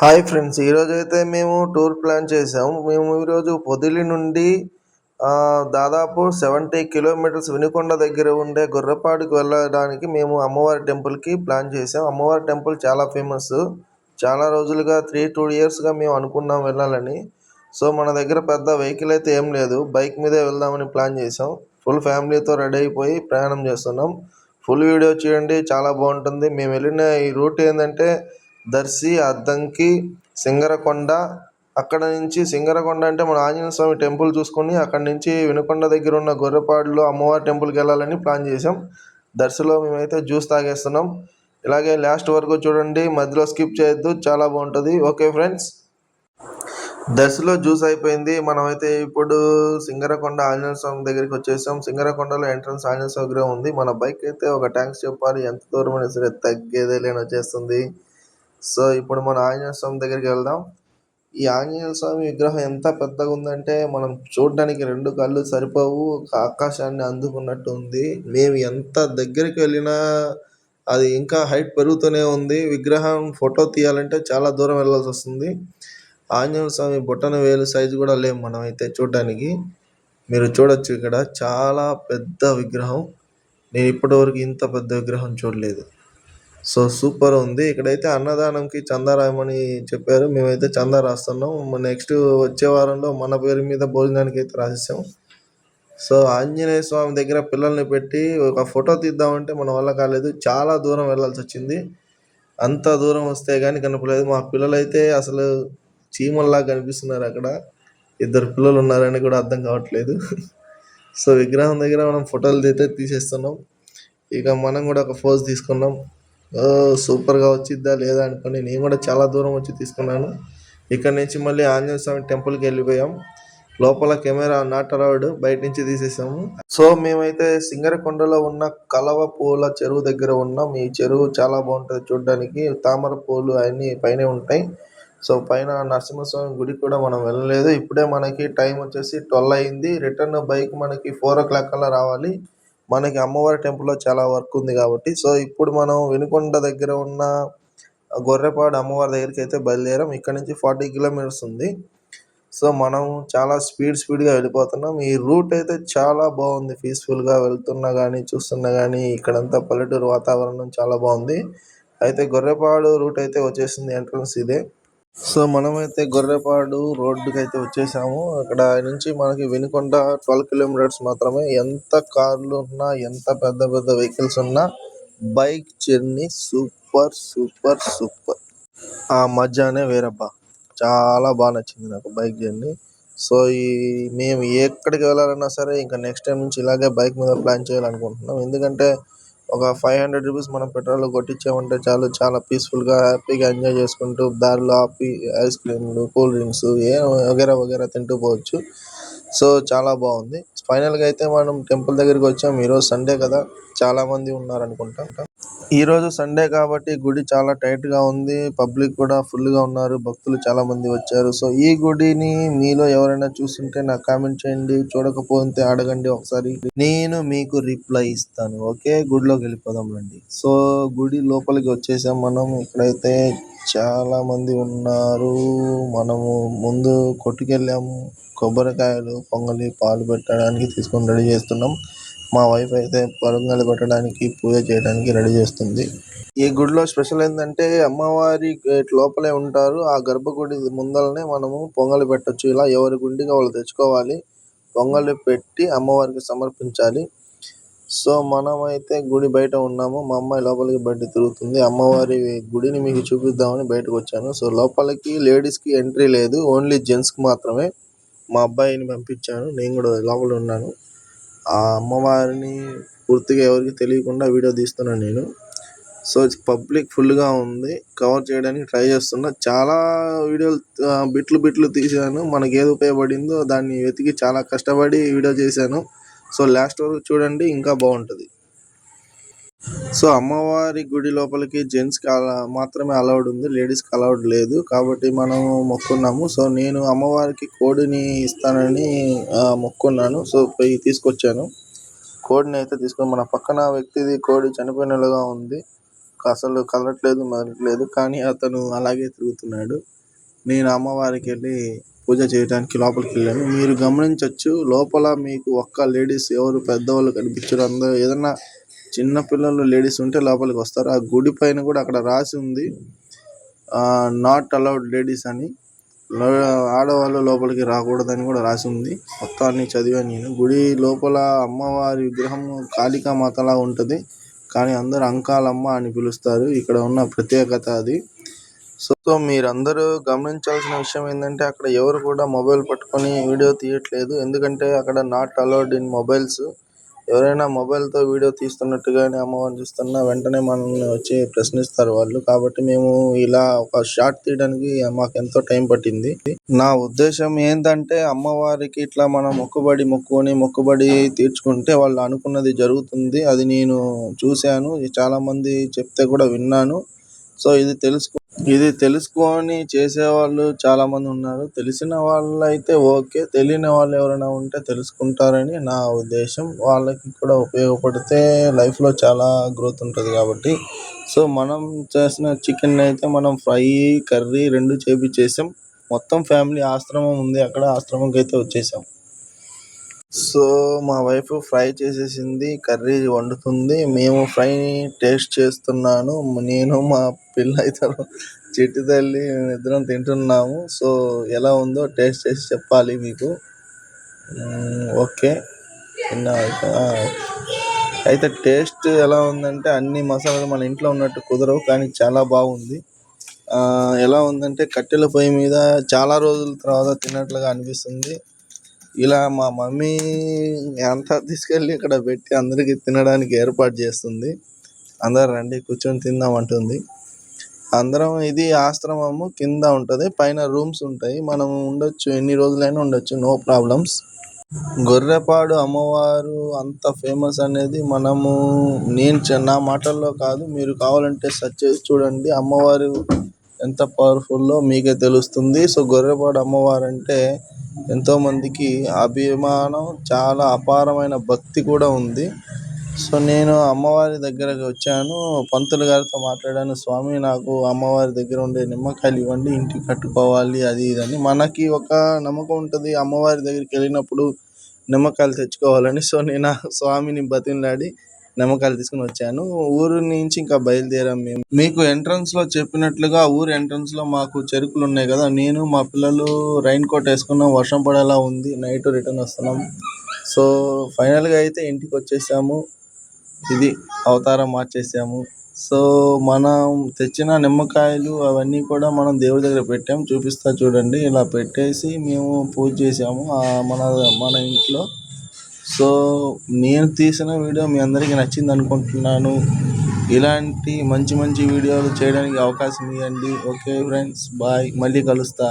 Hi friends ఈరోజు అయితే మేము టూర్ ప్లాన్ చేసాము మేము ఈరోజు పొదిలి నుండి దాదాపు సెవెంటీ కిలోమీటర్స్ వినుకొండ దగ్గర ఉండే గొర్రెపాడుకు వెళ్ళడానికి మేము అమ్మవారి టెంపుల్కి ప్లాన్ చేసాం అమ్మవారి టెంపుల్ చాలా ఫేమస్. చాలా రోజులుగా త్రీ టూ ఇయర్స్గా మేము అనుకున్నాం వెళ్ళాలని. సో మన దగ్గర పెద్ద వెహికల్ అయితే ఏం లేదు. బైక్ మీదే వెళ్దామని ప్లాన్ చేసాం ఫుల్ ఫ్యామిలీతో రెడీ అయిపోయి ప్రయాణం చేస్తున్నాం. ఫుల్ వీడియో చూడండి చాలా బాగుంటుంది. మేము వెళ్ళిన ఈ రూట్ ఏంటంటే దర్శి అద్దంకి సింగరకొండ. అక్కడ నుంచి సింగరకొండ అంటే మన ఆంజనేయ స్వామి టెంపుల్ చూసుకొని అక్కడ నుంచి వినుకొండ దగ్గర ఉన్న గొర్రెపాడులో అమ్మవారి టెంపుల్కి వెళ్ళాలని ప్లాన్ చేసాం దర్శిలో మేమైతే జ్యూస్ తాగేస్తున్నాం. ఇలాగే లాస్ట్ వరకు చూడండి మధ్యలో స్కిప్ చేయొద్దు చాలా బాగుంటుంది. Okay friends. దర్శిలో జ్యూస్ అయిపోయింది. మనమైతే ఇప్పుడు సింగరకొండ ఆంజనేయ స్వామి దగ్గరికి వచ్చేసాం. సింగరకొండలో ఎంట్రన్స్ ఆంజనేయ స్వామి విగ్రహం ఉంది. మన బైక్ అయితే ఒక ట్యాంక్స్ చెప్పాలి. ఎంత దూరం అయినా సరే తగ్గేదే లేని వచ్చేస్తుంది. సో ఇప్పుడు మన ఆంజనేయ స్వామి దగ్గరికి వెళ్దాం. ఈ ఆంజనేయ స్వామి విగ్రహం ఎంత పెద్దగా ఉందంటే మనం చూడడానికి రెండు కళ్ళు సరిపోవు ఒక ఆకాశాన్ని అందుకున్నట్టు ఉంది. మేము ఎంత దగ్గరికి వెళ్ళినా అది ఇంకా హైట్ పెరుగుతూనే ఉంది. విగ్రహం ఫోటో తీయాలంటే చాలా దూరం వెళ్ళాల్సి వస్తుంది. ఆంజనేయ స్వామి బొట్టన వేలు సైజు కూడా లేము మనం అయితే చూడడానికి. మీరు చూడొచ్చు ఇక్కడ చాలా పెద్ద విగ్రహం. నేను ఇప్పటివరకు ఇంత పెద్ద విగ్రహం చూడలేదు. సో సూపర్ ఉంది. ఇక్కడైతే అన్నదానంకి చందా రాయమని చెప్పారు. మేమైతే చందా రాస్తున్నాం. నెక్స్ట్ వచ్చే వారంలో మన పేరు మీద భోజనానికి అయితే రాసేసాం. సో ఆంజనేయ స్వామి దగ్గర పిల్లల్ని పెట్టి ఒక ఫోటో తీద్దామంటే మన వల్ల కాలేదు. చాలా దూరం వెళ్ళాల్సి వచ్చింది. అంత దూరం వస్తే కానీ కనపడలేదు. మా పిల్లలైతే అసలు చీమల్లా కనిపిస్తున్నారు అక్కడ. ఇద్దరు పిల్లలు ఉన్నారని కూడా అర్థం కావట్లేదు. సో విగ్రహం దగ్గర మనం ఫోటోలు అయితే తీసేస్తున్నాం. ఇక మనం కూడా ఒక ఫోజ్ తీసుకున్నాం. సూపర్గా వచ్చిద్దా లేదా అనుకుని నేను కూడా చాలా దూరం వచ్చి తీసుకున్నాను. ఇక్కడ నుంచి మళ్ళీ ఆంజనేయ స్వామి టెంపుల్కి వెళ్ళిపోయాం. లోపల కెమెరా నాట్ అలౌడ్. బయట నుంచి తీసేసాము. సో మేమైతే సింగరకొండలో ఉన్న కలవ పూల చెరువు దగ్గర ఉన్నాం. ఈ చెరువు చాలా బాగుంటుంది చూడడానికి. తామర పూలు అన్నీ పైన ఉంటాయి. సో పైన నరసింహస్వామి గుడి కూడా మనం వెళ్ళలేదు. ఇప్పుడే మనకి టైం వచ్చేసి ట్వెల్వ్ అయింది. రిటర్న్ బైక్ మనకి ఫోర్ ఓ క్లాక్ కల్లా రావాలి. మనకి అమ్మవారి టెంపుల్లో చాలా వర్క్ ఉంది కాబట్టి సో ఇప్పుడు మనం వినుకొండ దగ్గర ఉన్న గొర్రెపాడు అమ్మవారి దగ్గరికి అయితే బయలుదేరాం. ఇక్కడ నుంచి ఫార్టీ కిలోమీటర్స్ ఉంది. సో మనం చాలా స్పీడ్ స్పీడ్గా వెళ్ళిపోతున్నాం. ఈ రూట్ అయితే చాలా బాగుంది. పీస్ఫుల్గా వెళ్తున్నా కానీ చూస్తున్నా కానీ ఇక్కడంతా పల్లెటూరు వాతావరణం చాలా బాగుంది. అయితే గొర్రెపాడు రూట్ అయితే వచ్చేసింది ఎంట్రన్స్ ఇదే. సో మనమైతే గొర్రెపాడు రోడ్డుకి అయితే వచ్చేసాము. అక్కడ నుంచి మనకి వినుకొండ ట్వెల్వ్ కిలోమీటర్స్ మాత్రమే ఎంత కార్లు ఉన్నా ఎంత పెద్ద పెద్ద వెహికల్స్ ఉన్నా bike journey super super super. ఆ మజానే వేరబ్బా. చాలా బాగా నచ్చింది నాకు బైక్ జర్నీ. సో ఈ మేము ఎక్కడికి వెళ్ళాలన్నా సరే ఇంకా నెక్స్ట్ టైం నుంచి ఇలాగే బైక్ మీద ప్లాన్ చేయాలనుకుంటున్నాం. ఎందుకంటే ఒక ఫైవ్ హండ్రెడ్ రూపీస్ మనం పెట్రోల్ కొట్టించామంటే చాలు చాలా పీస్ఫుల్గా హ్యాపీగా ఎంజాయ్ చేసుకుంటూ దారిలో ఆపి ఐస్ క్రీమ్లు కూల్ డ్రింక్స్ ఏ వగేరా వగేరా తింటూ పోవచ్చు. సో చాలా బాగుంది. ఫైనల్గా అయితే మనం టెంపుల్ దగ్గరికి వచ్చాం. ఈరోజు సండే కదా. చాలా మంది ఈరోజు ఈ రోజు సండే కాబట్టి గుడి చాలా టైట్గా ఉంది. పబ్లిక్ కూడా ఫుల్గా ఉన్నారు. భక్తులు చాలా మంది వచ్చారు. సో ఈ గుడిని మీలో ఎవరైనా చూస్తుంటే నాకు కామెంట్ చేయండి. చూడకపోతే అడగండి ఒకసారి. నేను మీకు రిప్లై ఇస్తాను. ఓకే గుడిలోకి వెళ్ళిపోదాం రండి. సో గుడి లోపలికి వచ్చేసాం మనం. ఇక్కడైతే చాలా మంది ఉన్నారు. మనము ముందు కొట్టుకెళ్ళాము. కొబ్బరికాయలు పొంగలి పాలు పెట్టడానికి తీసుకొని రెడీ చేస్తున్నాం. మా వైఫ్ అయితే పొంగలి పెట్టడానికి పూజ చేయడానికి రెడీ చేస్తుంది. ఈ గుడిలో స్పెషల్ ఏంటంటే అమ్మవారి గేట్ లోపలే ఉంటారు. ఆ గర్భగుడి ముందరనే మనము పొంగలి పెట్టచ్చు. ఇలా ఎవరి గుండిగా వాళ్ళు తెచ్చుకోవాలి. పొంగలి పెట్టి అమ్మవారికి సమర్పించాలి. సో మనమైతే గుడి బయట ఉన్నాము. మా అమ్మాయి లోపలికి బయట తిరుగుతుంది. అమ్మవారి గుడిని మీకు చూపిద్దామని బయటకు వచ్చాను. సో లోపలికి లేడీస్కి ఎంట్రీ లేదు. ఓన్లీ జెంట్స్కి మాత్రమే మా అబ్బాయిని పంపించాను. నేను కూడా లోపల ఉన్నాను. ఆ అమ్మవారిని పూర్తిగా ఎవరికి తెలియకుండా వీడియో తీస్తున్నాను నేను. సో పబ్లిక్ ఫుల్గా ఉంది. కవర్ చేయడానికి ట్రై చేస్తున్నా. చాలా వీడియోలు బిట్లు బిట్లు తీశాను. మనకి ఏది ఉపయోగపడిందో దాన్ని వెతికి చాలా కష్టపడి వీడియో చేశాను. సో లాస్ట్ వరకు చూడండి. ఇంకా బాగుంటుంది. సో అమ్మవారి గుడి లోపలికి జెంట్స్కి అలా మాత్రమే అలౌడ్ ఉంది లేడీస్కి అలౌడ్ లేదు కాబట్టి మనం మొక్కున్నాము. సో నేను అమ్మవారికి కోడిని ఇస్తానని మొక్కున్నాను. సో పోయి తీసుకొచ్చాను. కోడిని అయితే తీసుకొని మన పక్కన వ్యక్తిది కోడి చనిపోయినట్లుగా ఉంది. అసలు కదలట్లేదు మరట్లేదు కానీ అతను అలాగే తిరుగుతున్నాడు. నేను అమ్మవారికి వెళ్ళి పూజ చేయడానికి లోపలికి వెళ్ళాను. మీరు గమనించవచ్చు లోపల మీకు ఒక్క లేడీస్ ఎవరు పెద్దవాళ్ళు కనిపించరు. అందరూ ఏదన్నా చిన్న పిల్లలు లేడీస్ ఉంటే లోపలికి వస్తారు. ఆ గుడి పైన కూడా అక్కడ రాసి ఉంది. నాట్ అలౌడ్ లేడీస్ అని. ఆడవాళ్ళు లోపలికి రాకూడదని కూడా రాసి ఉంది. మొత్తాన్ని చదివాను నేను. గుడి లోపల అమ్మవారి విగ్రహం కాళికా మాతలా ఉంటుంది. కానీ అందరు అంకాలమ్మ అని పిలుస్తారు. ఇక్కడ ఉన్న ప్రత్యేకత అది. సో సో మీరందరూ గమనించాల్సిన విషయం ఏంటంటే అక్కడ ఎవరు కూడా మొబైల్ పట్టుకొని వీడియో తీయట్లేదు. ఎందుకంటే అక్కడ నాట్ అలౌడ్ ఇన్ మొబైల్స్ ఎవరైనా మొబైల్తో వీడియో వీడియో తీస్తున్నట్టుగానే అమ్మవారిని చూస్తున్నా వెంటనే మనల్ని వచ్చి ప్రశ్నిస్తారు వాళ్ళు. కాబట్టి మేము ఇలా ఒక షాట్ తీయడానికి మాకు ఎంతో టైం పట్టింది. నా ఉద్దేశం ఏంటంటే అమ్మవారికి ఇట్లా మనం మొక్కుబడి మొక్కుకొని మొక్కుబడి తీర్చుకుంటే వాళ్ళు అనుకున్నది జరుగుతుంది. అది నేను చూశాను. చాలామంది చాలా మంది చెప్తే కూడా విన్నాను. సో ఇది తెలుసుకో ఇది తెలుసుకొని చేసేవాళ్ళు చాలా మంది ఉన్నారు. తెలిసిన వాళ్ళైతే ఓకే తెలియని వాళ్ళు ఎవరైనా ఉంటే తెలుసుకుంటారని నా ఉద్దేశం. వాళ్ళకి కూడా ఉపయోగపడితే లైఫ్లో చాలా గ్రోత్ ఉంటుంది కాబట్టి. సో మనం చేసిన చికెన్ అయితే మనం ఫ్రై కర్రీ రెండు చేపించేసాం మొత్తం ఫ్యామిలీ ఆశ్రమం ఉంది అక్కడ ఆశ్రమంకి అయితే వచ్చేసాం. సో మా వైఫ్ ఫ్రై చేసేసింది కర్రీ వండుతుంది. మేము ఫ్రై టేస్ట్ చేస్తున్నాను. నేను మా పిల్ల అవుతారు చిట్టి తల్లి ఇద్దరం తింటున్నాము. సో ఎలా ఉందో టేస్ట్ చేసి చెప్పాలి మీకు. ఓకే. తిన్నా అయితే టేస్ట్ ఎలా ఉందంటే అన్ని మసాలాలు మన ఇంట్లో ఉన్నట్టు కుదరవు కానీ చాలా బాగుంది. ఎలా ఉందంటే కట్టెల పొయ్యి మీద చాలా రోజుల తర్వాత తిన్నట్లుగా అనిపిస్తుంది. ఇలా మా మమ్మీ అంతా తీసుకెళ్ళి ఇక్కడ పెట్టి అందరికి తినడానికి ఏర్పాటు చేస్తుంది. అందరు రండి కూర్చొని తిందాం అంటుంది. అందరం ఇది ఆశ్రమము కింద ఉంటది పైన రూమ్స్ ఉంటాయి. మనం ఉండొచ్చు ఎన్ని రోజులైనా ఉండొచ్చు నో ప్రాబ్లమ్స్. గొర్రెపాడు అమ్మవారు అంత ఫేమస్ అనేది మనము నేను చె- నా మాటల్లో కాదు మీరు కావాలంటే సెర్చ్ చేసి చూడండి. అమ్మవారు ఎంత పవర్ఫుల్లో మీకే తెలుస్తుంది. సో గొర్రెపాడు అమ్మవారు అంటే ఎంతో మందికి అభిమానం చాలా అపారమైన భక్తి కూడా ఉంది. సో నేను అమ్మవారి దగ్గరకు వచ్చాను. పంతులు గారితో మాట్లాడాను స్వామి నాకు అమ్మవారి దగ్గర ఉండే నిమ్మకాయలు ఇవ్వండి ఇంటికి కట్టుకోవాలి అది ఇది అని. మనకి ఒక నమ్మకం ఉంటుంది అమ్మవారి దగ్గరికి వెళ్ళినప్పుడు నిమ్మకాయలు తెచ్చుకోవాలని. సో నేను ఆ స్వామిని బతిమలాడి నిమ్మకాయలు తీసుకుని వచ్చాను. ఊరు నుంచి ఇంకా బయలుదేరాం మేము. మీకు ఎంట్రన్స్లో చెప్పినట్లుగా ఊరు ఎంట్రన్స్లో మాకు చెరుకులు ఉన్నాయి కదా. నేను మా పిల్లలు రైన్ కోట్ వేసుకున్నాం వర్షం పడేలా ఉంది నైట్ రిటర్న్ వస్తున్నాం. సో ఫైనల్గా అయితే ఇంటికి వచ్చేసాము. ఇది అవతారం మార్చేసాము. సో మనం తెచ్చిన నిమ్మకాయలు అవన్నీ కూడా మనం దేవుడి దగ్గర పెట్టాము చూపిస్తా చూడండి. ఇలా పెట్టేసి మేము పూజ చేసాము. మన మన ఇంట్లో. సో నేను తీసిన వీడియో మీ అందరికీ నచ్చింది అనుకుంటున్నాను. ఇలాంటి మంచి మంచి వీడియోలు చేయడానికి అవకాశం ఇవ్వండి. Okay friends. బాయ్. మళ్ళీ కలుస్తా.